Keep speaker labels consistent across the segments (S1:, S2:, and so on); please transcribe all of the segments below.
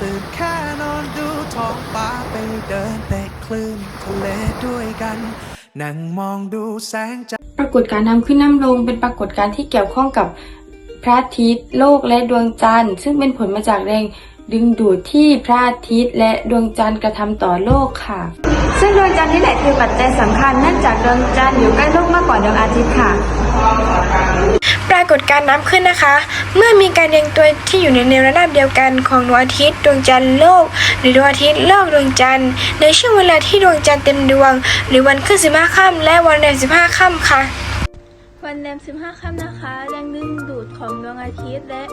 S1: ตื่นแค่นอนดูท้องฟ้าไปเดินเตะคลื่นทะเลด้วยกัน นั่งมองดูแสงจันทร์
S2: ปรากฏการณ์น้ำขึ้นน้ำลงเป็นปรากฏการณ์ที่เกี่ยวข้องกับพระอาทิตย์โลกและดวงจันทร์ ซึ่งเป็นผลมาจากแรง ดึงดูดที่พระอาทิตย์และดวงจันทร์กระทำต่อโลกค่ะ ซึ่งดวงจันทร์นี่แหละคือปัจจัยสำคัญเนื่องจากดวงจันทร์อยู่ใกล้โลกมากกว่าดวงอาทิตย์ค่ะ
S3: ปรากฏการณ์น้ำขึ้นนะคะ เมื่อมีการเรียงตัวที่อยู่ในแนวระนาบเดียวกันของดวงอาทิตย์ดวงจันทร์โลก หรือดวงอาทิตย์โลกดวงจันทร์ ในช่วงเวลาที่ดวงจันทร์เต็มดวง หรือวันขึ้นสิบห้าค่ำและวันแรมสิบห้าค่ำค่ะ
S4: วันแรม15 ค่ำนะคะ แรงดึงดูดของดวงอาทิตย์และ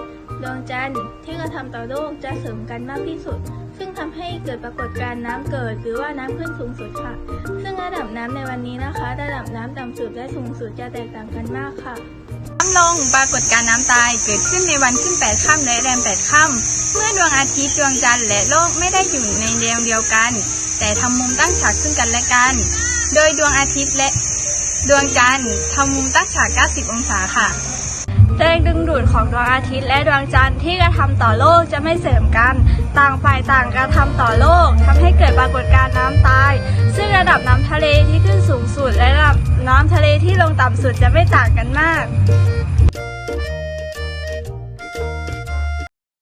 S4: ดวงจันทร์ที่กระทำต่อโลกจะเสริมกันมากที่สุด ซึ่งทำให้เกิดปรากฏการณ์น้ำเกิด หรือว่าน้ำขึ้นสูงสุดค่ะ ซึ่งระดับน้ำในวันนี้นะคะ ระดับน้ำต่ำสุดและสูงสุดจะแตกต่างกันมากค่ะ
S5: น้ำลงปรากฏการณ์น้ำตายเกิดขึ้นในวันขึ้นแปดค่ำและแรมแปดค่ำเมื่อดวงอาทิตย์ดวงจันทร์และโลกไม่ได้อยู่ในแนวเดียวกัน แต่ทำมุมตั้งฉากซึ่งกันและกัน โดยดวงอาทิตย์และดวงจันทร์ทำมุมตั้งฉาก 90 องศาค่ะ
S4: แรงดึงดูดของดวงอาทิตย์และดวงจันทร์ที่กระทำต่อโลกจะไม่เสริมกัน ต่างฝ่ายต่างกระทำต่อโลกทำให้เกิดปรากฏการณ์น้ำตาย ซึ่งระดับน้ำทะเลที่ขึ้นสูงสุดและระดับน้ำทะเลที่ลงต่ำสุดจะไม่ต่างกันมาก